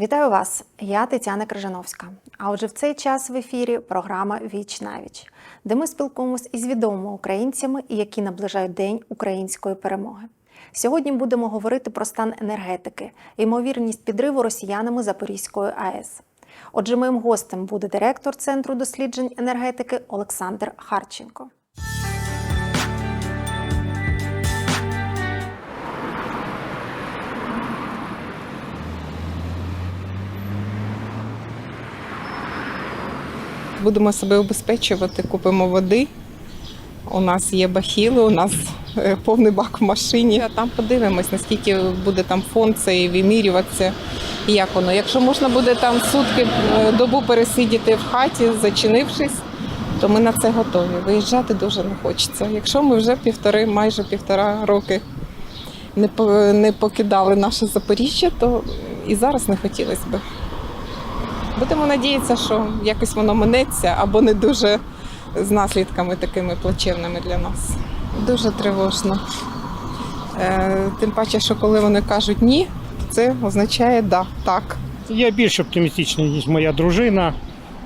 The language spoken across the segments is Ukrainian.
Вітаю вас! Я Тетяна Крижановська. А отже, в цей час в ефірі програма Віч навіч, де ми спілкуємось із відомими українцями, які наближають День української перемоги. Сьогодні будемо говорити про стан енергетики, ймовірність підриву росіянами Запорізької АЕС. Отже, моїм гостем буде директор Центру досліджень енергетики Олександр Харченко. Будемо себе обезпечувати, купимо води. У нас є бахіли, у нас е, повний бак в машині. А там подивимось, наскільки буде там фонд цей вимірюватися. І як воно. Якщо можна буде там сутки е, добу пересидіти в хаті, зачинившись, то ми на це готові. Виїжджати дуже не хочеться. Якщо ми вже півтори, майже півтора роки не покидали наше Запоріжжя, то і зараз не хотілося б. Будемо надіятися, що якось воно минеться або не дуже з наслідками такими плачевними для нас. Дуже тривожно. Е, тим паче, що коли вони кажуть ні, це означає да, так. Я більш оптимістичний, ніж моя дружина.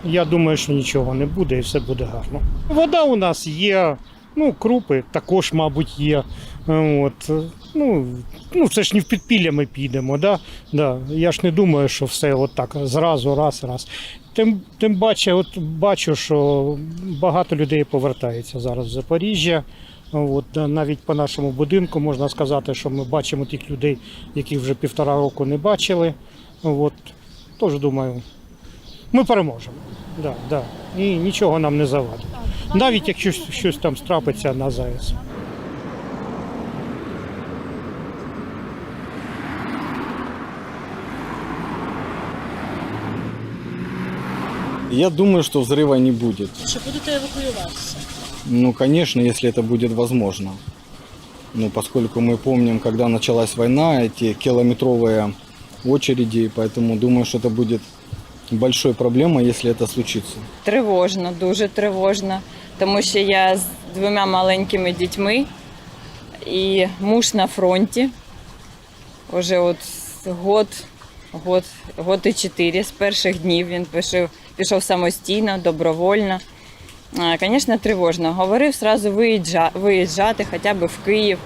Я думаю, що нічого не буде і все буде гарно. Вода у нас є, ну, крупи також, мабуть, є. От. Ну, ну, це ж не в підпілля ми підемо. Да? Да. Я ж не думаю, що все от так зразу, раз, раз. Тим, тим паче, от бачу, що багато людей повертається зараз в Запоріжжя. От, навіть по нашому будинку можна сказати, що ми бачимо тих людей, яких вже півтора року не бачили. От, тож думаю, ми переможемо. Да, да. І нічого нам не завадить. Навіть якщо щось- щось там страпиться на ЗАЕС. Я думаю, что взрыва не будет. Чи будете евакуюватися? Ну, конечно, если это будет возможно. Ну, поскольку мы помним, когда началась война, эти километровые очереди, поэтому думаю, что это будет большой проблемой, если это случится. Тривожно, дуже тривожно, тому що я з двома маленькими дітьми і муж на фронті. Уже от год, год, год і чотири з перших днів він пішов, пішов самостійно, добровольно. Звісно, тривожно. Говорив сразу виїжджа, виїжджати хоча б в Київ,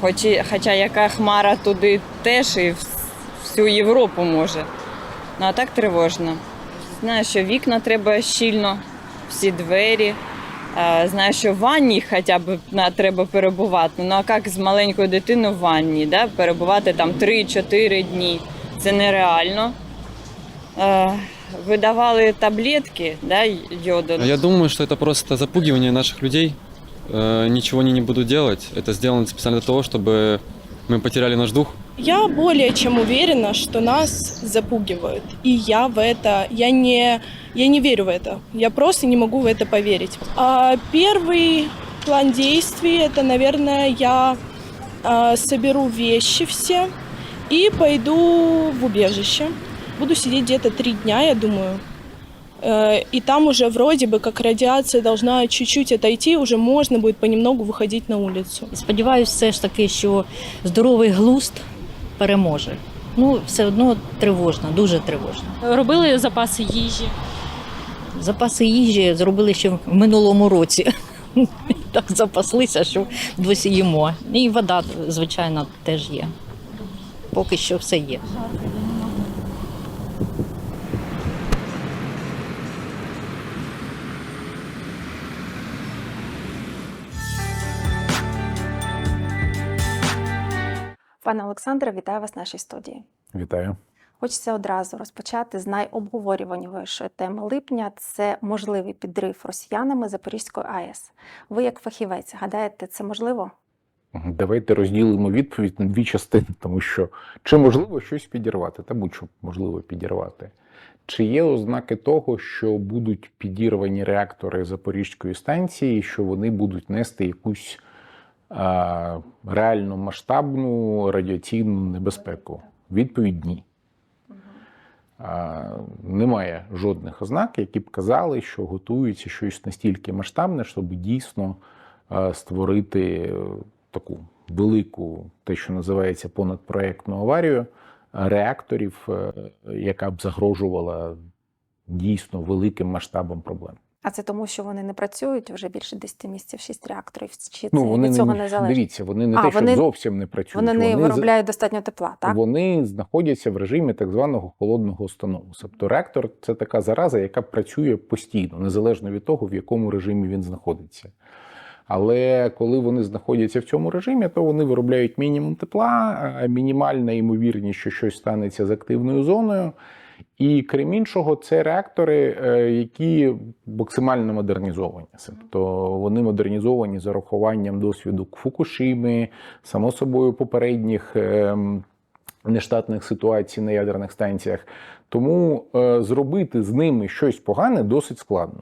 хоч, хоча яка хмара туди теж і всю Європу може. Ну а так тривожно. Знаю, що вікна треба щільно, всі двері. Е, Знаю, що в ванні хоча б на- треба перебувати. Ну а як з маленькою дитиною в ванні, да? перебувати там 3-4 дні. Це нереально. Е, Видавали таблетки да, йоду. Я думаю, что это просто запугивание наших людей. Э, Ничего они не будут делать. Это сделано специально для того, чтобы мы потеряли наш дух. Я более чем уверена, что нас запугивают. И я в это, я не, я не верю в это. Я просто не могу в это поверить. А первый план действий, это, наверное, я а, соберу вещи все и пойду в убежище. Буду сидеть где-то три дня, я думаю. Э, И там уже вроде бы как радиация должна чуть-чуть отойти, уже можно будет понемногу выходить на улицу. Сподіваюся, все ж таки, що здоровий глузд переможе. Ну, все одно тривожно, дуже тривожно. Робили запаси їжі. Запаси їжі зробили ще в минулому році. Так запаслися, що досі їмо. І вода, звичайно, теж є. Поки що все є. Пане Олександре, вітаю вас в нашій студії. Вітаю. Хочеться одразу розпочати з найобговорюванішої теми липня це можливий підрив росіянами Запорізької АЕС. Ви, як фахівець, гадаєте, це можливо? Давайте розділимо відповідь на дві частини, тому що чи можливо щось підірвати, та будь-що можливо підірвати. Чи є ознаки того, що будуть підірвані реактори Запорізької станції, що вони будуть нести якусь а, реально масштабну радіаційну небезпеку? Відповідь ні. Немає жодних ознак, які б казали, що готується щось настільки масштабне, щоб дійсно створити таку велику, те, що називається понадпроєктну аварію реакторів, е, яка б загрожувала дійсно великим масштабом проблем. А це тому, що вони не працюють вже більше 10 місяців, 6 реакторів, чи це Ну вони від цього не, не залежить? дивіться, вони не А, те, що вони- зовсім не працюють. Вони не з- виробляють достатньо тепла, так? Вони знаходяться в режимі так званого холодного установу. Тобто реактор це така зараза, яка працює постійно, незалежно від того, в якому режимі він знаходиться. Але коли вони знаходяться в цьому режимі, то вони виробляють мінімум тепла, мінімальна ймовірність, що щось станеться з активною зоною. І крім іншого, це реактори, е, які максимально модернізовані. Тобто вони модернізовані з урахуванням досвіду Фукушими, само собою попередніх ем, нештатних ситуацій на ядерних станціях. Тому е, зробити з ними щось погане досить складно.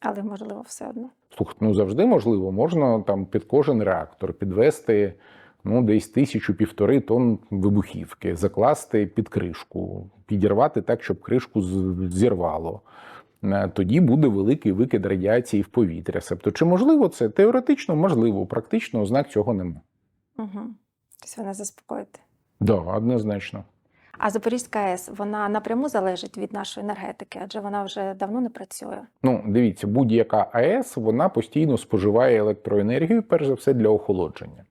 Але можливо все одно. Слухайте, ну завжди можливо, можна там під кожен реактор підвести ну, десь тисячу півтори тонн вибухівки, закласти під кришку, підірвати так, щоб кришку зірвало. Е, Тоді буде великий викид радіації в повітря. Себто, чи можливо це? Теоретично можливо, практично ознак цього немає. Угу. Тобто вона заспокоїти? Так, Да, однозначно. А Запорізька АЕС вона напряму залежить від нашої енергетики, адже вона вже давно не працює. Ну, дивіться, будь-яка АЕС вона постійно споживає електроенергію, перш за все для охолодження.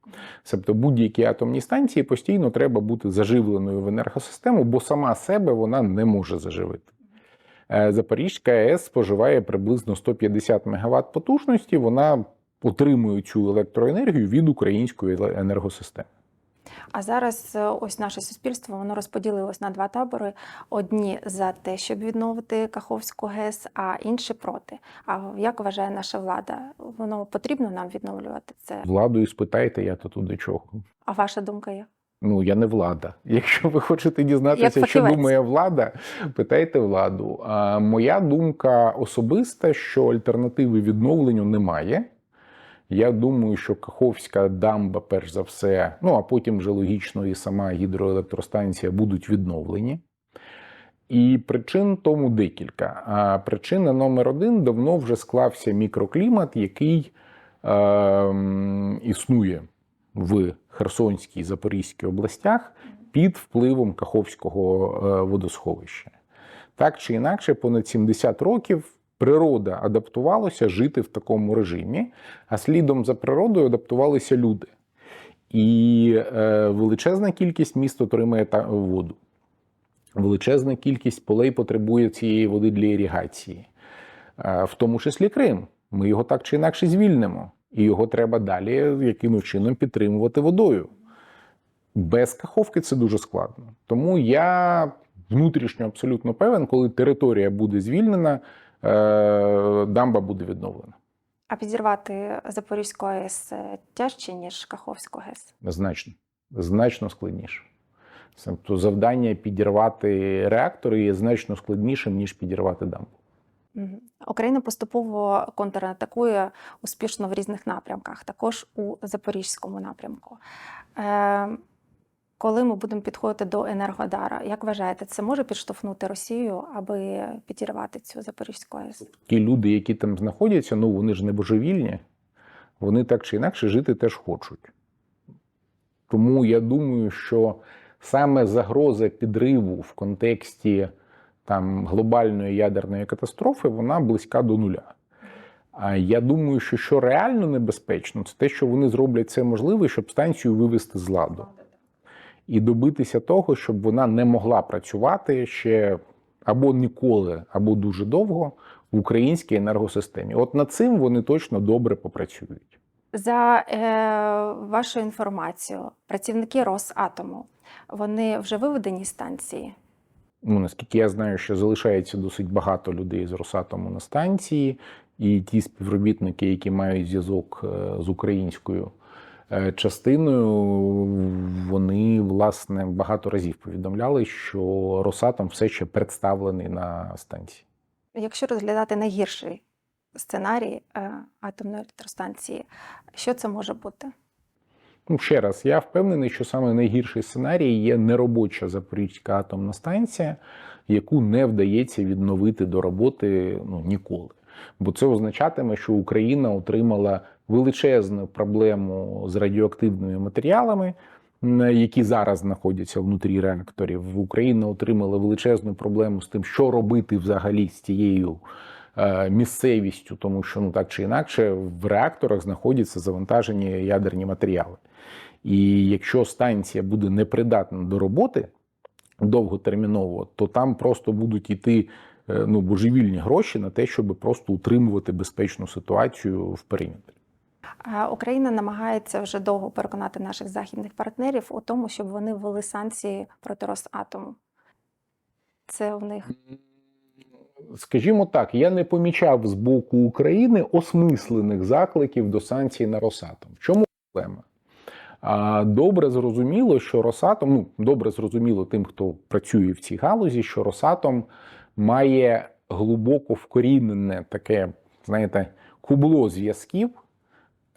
Тобто будь-які атомні станції постійно треба бути заживленою в енергосистему, бо сама себе вона не може заживити. Е, Запорізька АЕС споживає приблизно 150 МВт потужності. Вона отримує цю електроенергію від української енергосистеми. А зараз е, ось наше суспільство воно розподілилось на два табори: одні за те, щоб відновити Каховську ГЕС, а інші проти. А як вважає наша влада? Воно потрібно нам відновлювати це? Владою спитайте, я то тут до чого. А ваша думка є? Ну, я не влада. Якщо ви хочете дізнатися, що думає влада, питайте владу. А моя думка особиста, що альтернативи відновленню немає. Я думаю, що Каховська дамба, перш за все, ну а потім вже логічно і сама гідроелектростанція будуть відновлені. І причин тому декілька. А причина номер один давно вже склався мікроклімат, який е, існує в Херсонській Запорізькій областях під впливом Каховського е, водосховища. Так чи інакше, понад 70 років природа адаптувалася жити в такому режимі, а слідом за природою адаптувалися люди. І е, величезна кількість міст отримує та воду. Величезна кількість полей потребує цієї води для іригації, Е, в тому числі Крим. Ми його так чи інакше звільнимо, і його треба далі якимось чином підтримувати водою. Без каховки це дуже складно. Тому я внутрішньо абсолютно певен, коли територія буде звільнена, дамба буде відновлена. А підірвати Запорізьку АЕС е, тяжче, ніж Каховську ГЕС? Значно, значно складніше. Тобто завдання підірвати реактори є значно складнішим, ніж підірвати дамбу. Україна поступово контратакує успішно в різних напрямках, також у Запорізькому напрямку. Е, коли ми будемо підходити до Енергодара, як вважаєте, це може підштовхнути Росію, аби підірвати цю Запорізьку АЕС? Ті люди, які там знаходяться, ну вони ж не божевільні, вони так чи інакше жити теж хочуть. Тому я думаю, що саме загроза підриву в контексті там, глобальної ядерної катастрофи вона близька до нуля. А я думаю, що що реально небезпечно, це те, що вони зроблять це можливе, щоб станцію вивести з ладу. І добитися того, щоб вона не могла працювати ще або ніколи, або дуже довго в українській енергосистемі. От над цим вони точно добре попрацюють. За е, вашою інформацією, працівники Росатому вони вже виведені з станції. Ну, наскільки я знаю, що залишається досить багато людей з Росатому на станції, і ті співробітники, які мають зв'язок е, з українською частиною, вони власне багато разів повідомляли, що Росатом все ще представлений на станції. Якщо розглядати найгірший сценарій е, атомної електростанції, що це може бути? Ну, ще раз, я впевнений, що саме найгірший сценарій є неробоча Запорізька атомна станція, яку не вдається відновити до роботи ну, ніколи. Бо це означатиме, що Україна отримала величезну проблему з радіоактивними матеріалами, які зараз знаходяться внутрі реакторів. Україна отримала величезну проблему з тим, що робити взагалі з тією е, місцевістю, тому що ну так чи інакше в реакторах знаходяться завантажені ядерні матеріали. І якщо станція буде непридатна до роботи довготерміново, то там просто будуть йти е, ну, божевільні гроші на те, щоб просто утримувати безпечну ситуацію в периметрі. Україна намагається вже довго переконати наших західних партнерів у тому, щоб вони ввели санкції проти Росатому. Це в них Скажімо так, я не помічав з боку України осмислених закликів до санкцій на Росатом. В чому проблема? Добре зрозуміло, що Росатом, ну добре зрозуміло тим, хто працює в цій галузі, що Росатом має глибоко вкорінене таке, знаєте, кубло зв'язків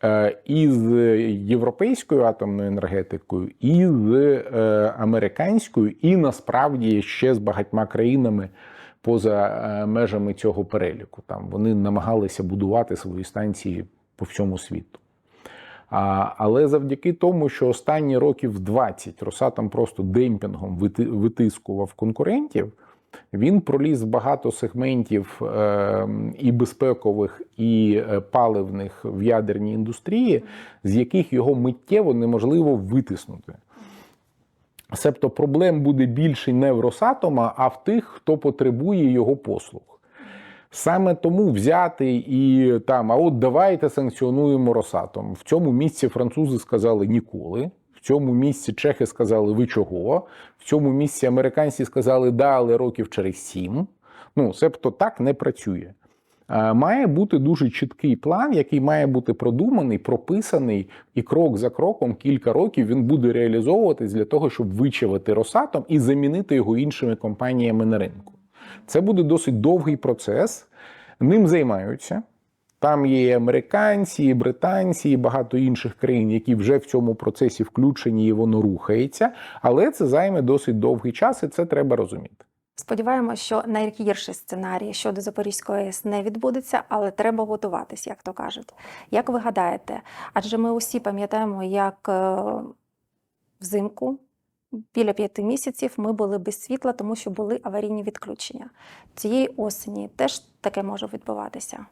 е, із європейською атомною енергетикою, і з е, американською, і насправді ще з багатьма країнами поза е, межами цього переліку. Там вони намагалися будувати свої станції по всьому світу. Але завдяки тому, що останні років 20 Росатом просто демпінгом витискував конкурентів, він проліз багато сегментів е, і безпекових, і е, паливних в ядерній індустрії, з яких його миттєво неможливо витиснути. Себто проблем буде більше не в Росатома, а в тих, хто потребує його послуг. Саме тому взяти і там, а от давайте санкціонуємо Росатом. В цьому місці французи сказали ніколи. В цьому місці чехи сказали ви чого. В цьому місці американці сказали да, але років через сім. Ну, себто так не працює. Е, Має бути дуже чіткий план, який має бути продуманий, прописаний, і крок за кроком кілька років він буде реалізовуватись для того, щоб вичавити Росатом і замінити його іншими компаніями на ринку. Це буде досить довгий процес. Ним займаються. Там є і американці, і британці, і багато інших країн, які вже в цьому процесі включені, і воно рухається. Але це займе досить довгий час, і це треба розуміти. сподіваємося, що найгірший сценарій щодо Запорізької АЕС не відбудеться, але треба готуватись, як то кажуть. Як ви гадаєте? Адже ми усі пам'ятаємо, як е, взимку. Біля п'яти місяців ми були без світла, тому що були аварійні відключення. Цієї осені теж таке може відбуватися.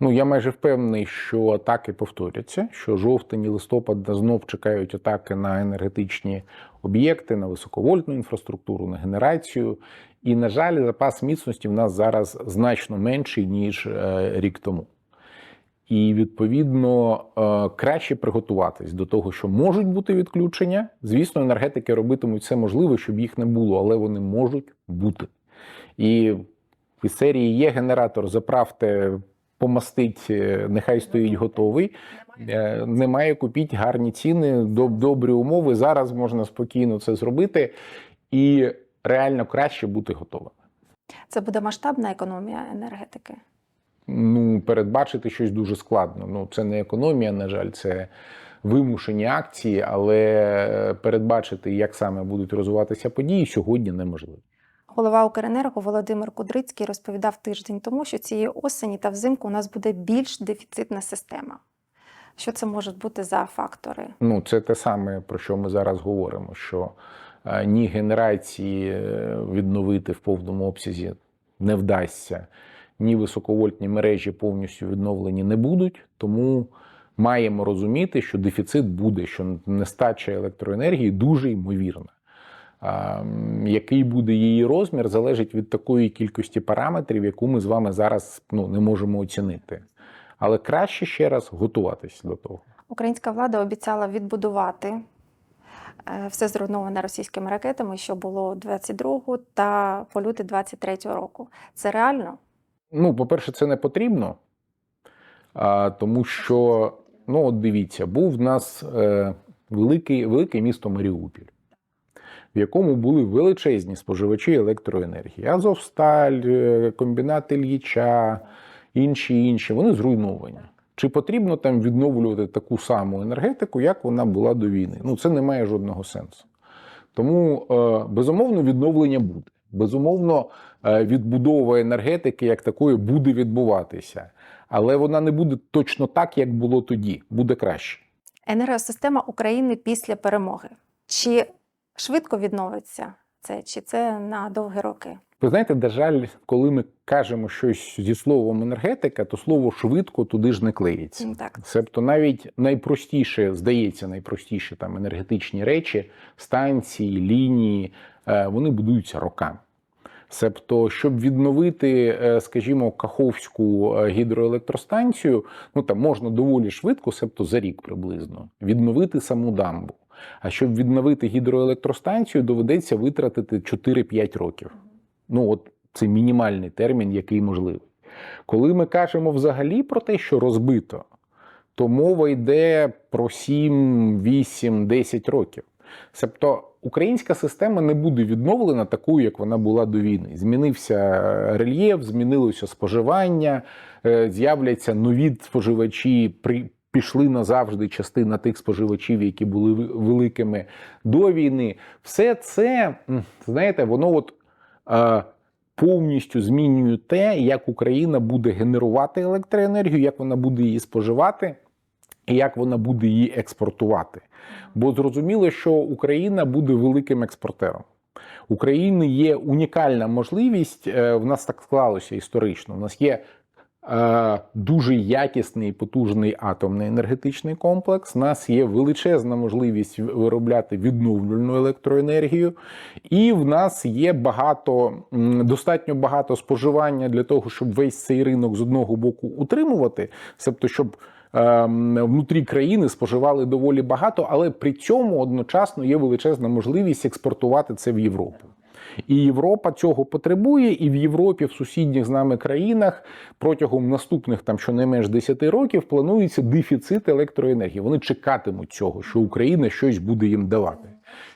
Ну, я майже впевнений, що атаки повторяться, що жовтень і листопад знов чекають атаки на енергетичні об'єкти, на високовольтну інфраструктуру, на генерацію. І, на жаль, запас міцності в нас зараз значно менший, ніж е, рік тому. І відповідно е, краще приготуватись до того, що можуть бути відключення. Звісно, енергетики робитимуть все можливе, щоб їх не було, але вони можуть бути. І із серії є генератор, заправте, помастить, е, нехай стоїть готовий. Е, Немає, купіть гарні ціни, доб- добрі умови. Зараз можна спокійно це зробити і реально краще бути готовим. Це буде масштабна економія енергетики. Ну, передбачити щось дуже складно. Ну, це не економія, на жаль, це вимушені акції, але передбачити, як саме будуть розвиватися події, сьогодні неможливо. Голова Укренерго Володимир Кудрицький розповідав тиждень тому, що цієї осені та взимку у нас буде більш дефіцитна система. Що це можуть бути за фактори? Ну, це те саме, про що ми зараз говоримо: що е, ні генерації е, відновити в повному обсязі не вдасться, ні високовольтні мережі повністю відновлені не будуть. Тому маємо розуміти, що дефіцит буде, що нестача електроенергії дуже ймовірна. Який буде її розмір, залежить від такої кількості параметрів, яку ми з вами зараз ну, не можемо оцінити. Але краще ще раз готуватись до того. Українська влада обіцяла відбудувати е, все зруйноване російськими ракетами, що було 22-го та полюти 23-го року. Це реально? Ну, по-перше, це не потрібно, тому що, ну, от дивіться, був в нас е, великий, велике місто Маріуполь, в якому були величезні споживачі електроенергії. Азовсталь, е, комбінат Ільїча, інші інші, вони зруйновані. Чи потрібно там відновлювати таку саму енергетику, як вона була до війни? Ну, це не має жодного сенсу. Тому, е, безумовно, відновлення буде. Безумовно, е, відбудова енергетики як такої буде відбуватися, але вона не буде точно так, як було тоді. Буде краще. Енергосистема України після перемоги. Чи швидко відновиться це, чи це на довгі роки? Ви знаєте, на жаль, коли ми кажемо щось зі словом енергетика, то слово швидко туди ж не клеїться. Так. Себто навіть найпростіше, здається, найпростіші там енергетичні речі, станції, лінії, е, вони будуються роками. Себто, щоб відновити, е, скажімо, Каховську е, гідроелектростанцію, ну там можна доволі швидко, себто за рік приблизно, відновити саму дамбу. А щоб відновити гідроелектростанцію, доведеться витратити 4-5 років. Ну, от це мінімальний термін, який можливий. Коли ми кажемо взагалі про те, що розбито, то мова йде про 7, 8, 10 років. Тобто українська система не буде відновлена такою, як вона була до війни. Змінився рельєф, змінилося споживання, е, з'являться нові споживачі. Пішли назавжди частина тих споживачів, які були великими до війни. Все це, знаєте, воно от е, повністю змінює те, як Україна буде генерувати електроенергію, як вона буде її споживати. І як вона буде її експортувати. Бо зрозуміло, що Україна буде великим експортером. України є унікальна можливість, е, в нас так склалося історично. У нас є дуже якісний потужний атомний енергетичний комплекс. У нас є величезна можливість виробляти відновлювальну електроенергію, і в нас є багато достатньо багато споживання для того, щоб весь цей ринок з одного боку утримувати, тобто, щоб ем, внутрі країни споживали доволі багато, але при цьому одночасно є величезна можливість експортувати це в Європу. І Європа цього потребує, і в Європі, в сусідніх з нами країнах протягом наступних там щонайменш 10 років планується дефіцит електроенергії. Вони чекатимуть цього, що Україна щось буде їм давати.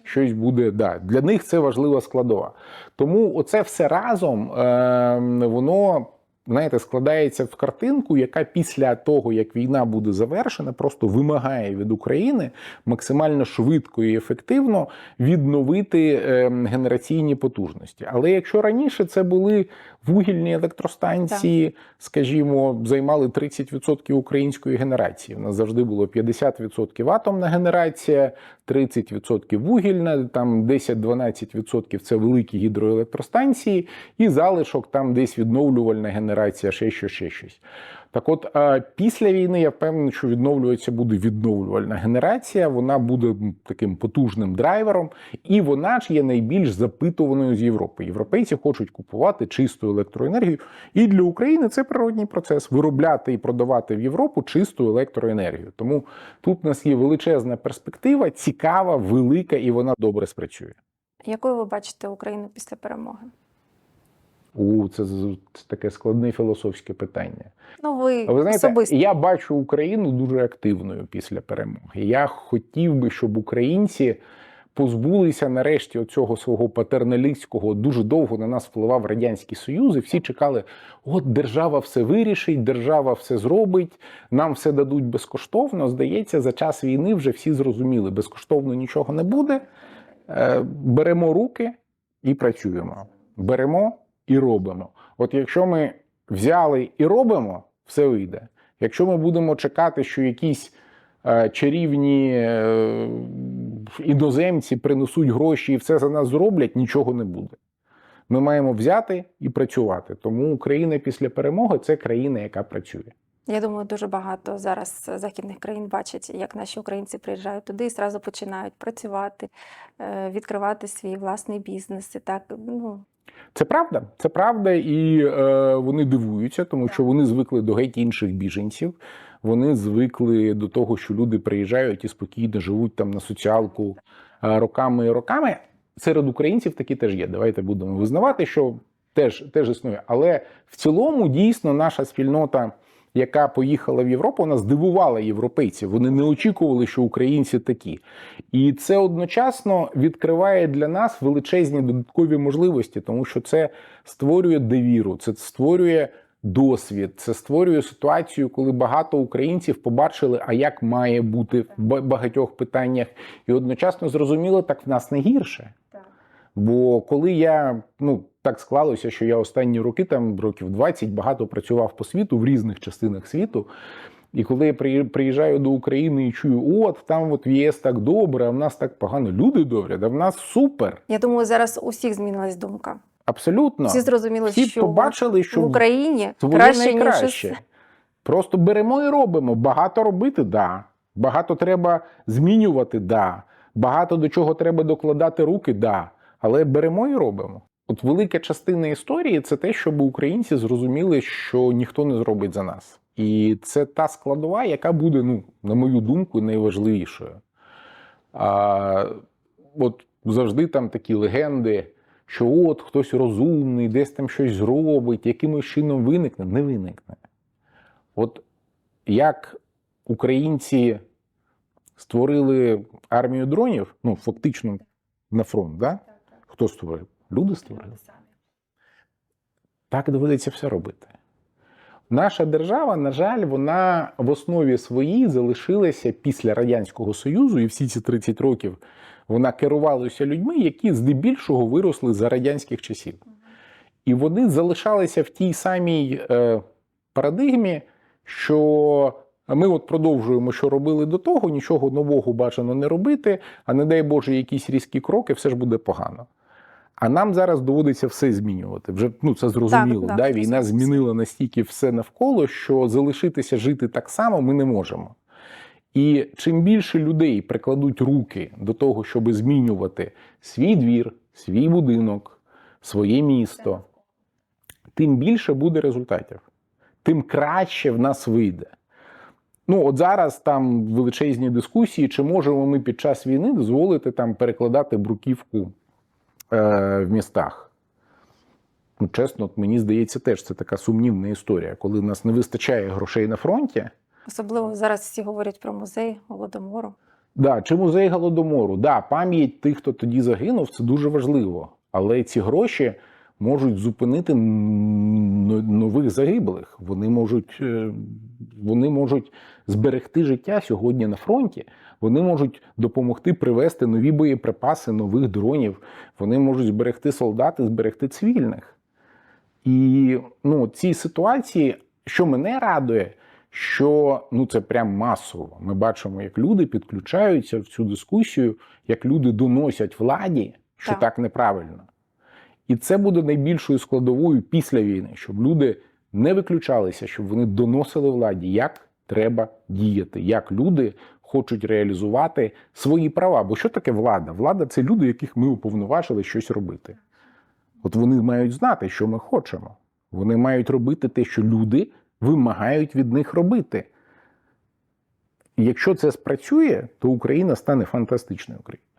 Щось буде да для них це важлива складова. Тому оце все разом е, воно знаєте, складається в картинку, яка після того, як війна буде завершена, просто вимагає від України максимально швидко і ефективно відновити е, генераційні потужності. Але якщо раніше це були вугільні електростанції, скажімо, займали 30% української генерації. У нас завжди було 50% атомна генерація, 30% вугільна, там 10-12% це великі гідроелектростанції, і залишок там десь відновлювальна генерація, ще щось, ще щось. Так от, е, після війни я впевнений, що відновлюватися буде відновлювальна генерація, вона буде таким потужним драйвером, і вона ж є найбільш запитуваною з Європи. Європейці хочуть купувати чисту електроенергію. І для України це природній процес виробляти і продавати в Європу чисту електроенергію. Тому тут у нас є величезна перспектива, цікава, велика, і вона добре спрацює. Якою ви бачите Україну після перемоги? У це, це таке складне філософське питання. Ну, ви, Ви знаєте, особисто. я бачу Україну дуже активною після перемоги. Я хотів би, щоб українці позбулися нарешті оцього свого патерналістського. Дуже довго на нас впливав радянський союз. І всі чекали: от держава все вирішить, держава все зробить, нам все дадуть безкоштовно. Здається, за час війни вже всі зрозуміли, безкоштовно нічого не буде. Е, Беремо руки і працюємо. Беремо і робимо. От якщо ми взяли і робимо, все вийде. Якщо ми будемо чекати, що якісь е, чарівні е, іноземці принесуть гроші і все за нас зроблять, нічого не буде. Ми маємо взяти і працювати. Тому Україна після перемоги це країна, яка працює. Я думаю, дуже багато зараз західних країн бачать, як наші українці приїжджають туди і зразу починають працювати, е, відкривати свій власний бізнес. І так, ну, Це правда, це правда, і е, вони дивуються, тому що вони звикли до геть інших біженців. Вони звикли до того, що люди приїжджають і спокійно живуть там на соціалку е, роками і роками. Серед українців такі теж є. Давайте будемо визнавати, що теж, теж існує. Але в цілому дійсно наша спільнота, яка поїхала в Європу, вона здивувала європейців. Вони не очікували, що українці такі. І це одночасно відкриває для нас величезні додаткові можливості, тому що це створює довіру, це створює досвід, це створює ситуацію, коли багато українців побачили, а як має бути в багатьох питаннях, і одночасно зрозуміли, так в нас не гірше. Бо коли я ну так склалося, що я останні роки, там років 20, багато працював по світу в різних частинах світу. І коли я приїжджаю до України і чую, от там от в ЄС так добре, а в нас так погано. Люди добрі, да в нас супер. Я думаю, зараз у всіх змінилась думка. Абсолютно. Всі зрозуміли, Всі що побачили, що в Україні краще, ніж найкраще. усе. Просто беремо і робимо. Багато робити, да. Багато треба змінювати, да. Багато до чого треба докладати руки, да. Але беремо і робимо. От велика частина історії це те, щоб українці зрозуміли, що ніхто не зробить за нас. І це та складова, яка буде, ну, на мою думку, найважливішою. А, от завжди там такі легенди, що от хтось розумний, десь там щось зробить, якимось чином виникне, не виникне. От як українці створили армію дронів, ну фактично на фронт, да? Хто створив? Люди створили. Так доведеться все робити. Наша держава, на жаль, вона в основі своїй залишилася після Радянського Союзу, і всі ці 30 років вона керувалася людьми, які здебільшого виросли за радянських часів. І вони залишалися в тій самій е, парадигмі, що ми от продовжуємо, що робили до того, нічого нового бажано не робити, а не дай Боже, якісь різкі кроки, все ж буде погано. А нам зараз доводиться все змінювати. Вже ну це зрозуміло. Так, да? так, Війна зрозуміло. змінила настільки все навколо, що залишитися жити так само ми не можемо. І чим більше людей прикладуть руки до того, щоб змінювати свій двір, свій будинок, своє місто, тим більше буде результатів, тим краще в нас вийде. Ну, от зараз там величезні дискусії, чи можемо ми під час війни дозволити там перекладати бруківку в містах. Ну, чесно, от мені здається, теж це така сумнівна історія, коли в нас не вистачає грошей на фронті. Особливо зараз всі говорять про музей Голодомору. Да, чи музей голодомору? Да, пам'ять тих, хто тоді загинув, це дуже важливо. Але ці гроші можуть зупинити нових загиблих. Вони можуть, е, вони можуть зберегти життя сьогодні на фронті. Вони можуть допомогти привезти нові боєприпаси, нових дронів. Вони можуть зберегти солдат і зберегти цивільних. І ну, ці ситуації, що мене радує, що ну це прям масово. Ми бачимо, як люди підключаються в цю дискусію, як люди доносять владі, що Так. так, неправильно. І це буде найбільшою складовою після війни, щоб люди не виключалися, щоб вони доносили владі, як треба діяти, як люди хочуть реалізувати свої права. Бо що таке влада? Влада це люди, яких ми уповноважили щось робити. От вони мають знати, що ми хочемо. Вони мають робити те, що люди вимагають від них робити. І якщо це спрацює, то Україна стане фантастичною Україною.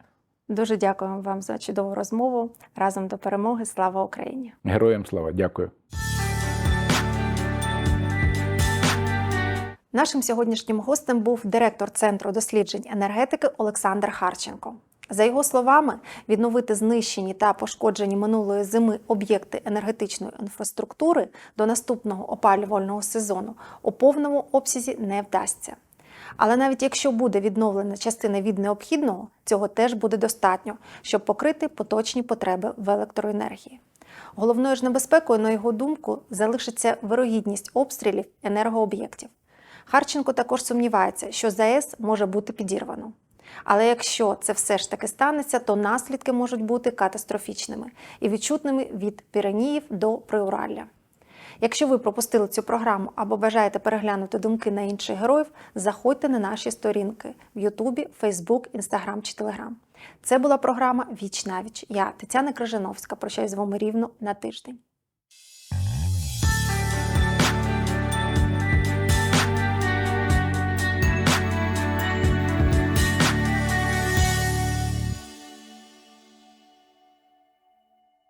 Дуже дякуємо вам за чудову розмову. Разом до перемоги. Слава Україні! Героям слава, дякую. Нашим сьогоднішнім гостем був директор Центру досліджень енергетики Олександр Харченко. За його словами, відновити знищені та пошкоджені минулої зими об'єкти енергетичної інфраструктури до наступного опалювального сезону у повному обсязі не вдасться. Але навіть якщо буде відновлена частина від необхідного, цього теж буде достатньо, щоб покрити поточні потреби в електроенергії. Головною ж небезпекою, на його думку, залишиться вирогідність обстрілів енергооб'єктів. Харченко також сумнівається, що ЗАЕС може бути підірвано. Але якщо це все ж таки станеться, то наслідки можуть бути катастрофічними і відчутними від Піреніїв до Приуралля. Якщо ви пропустили цю програму або бажаєте переглянути думки на інших героїв, заходьте на наші сторінки в Ютубі, Фейсбук, Інстаграм чи Телеграм. Це була програма Віч навіч. Я Тетяна Крижановська. Прощаюсь з вами рівно на тиждень.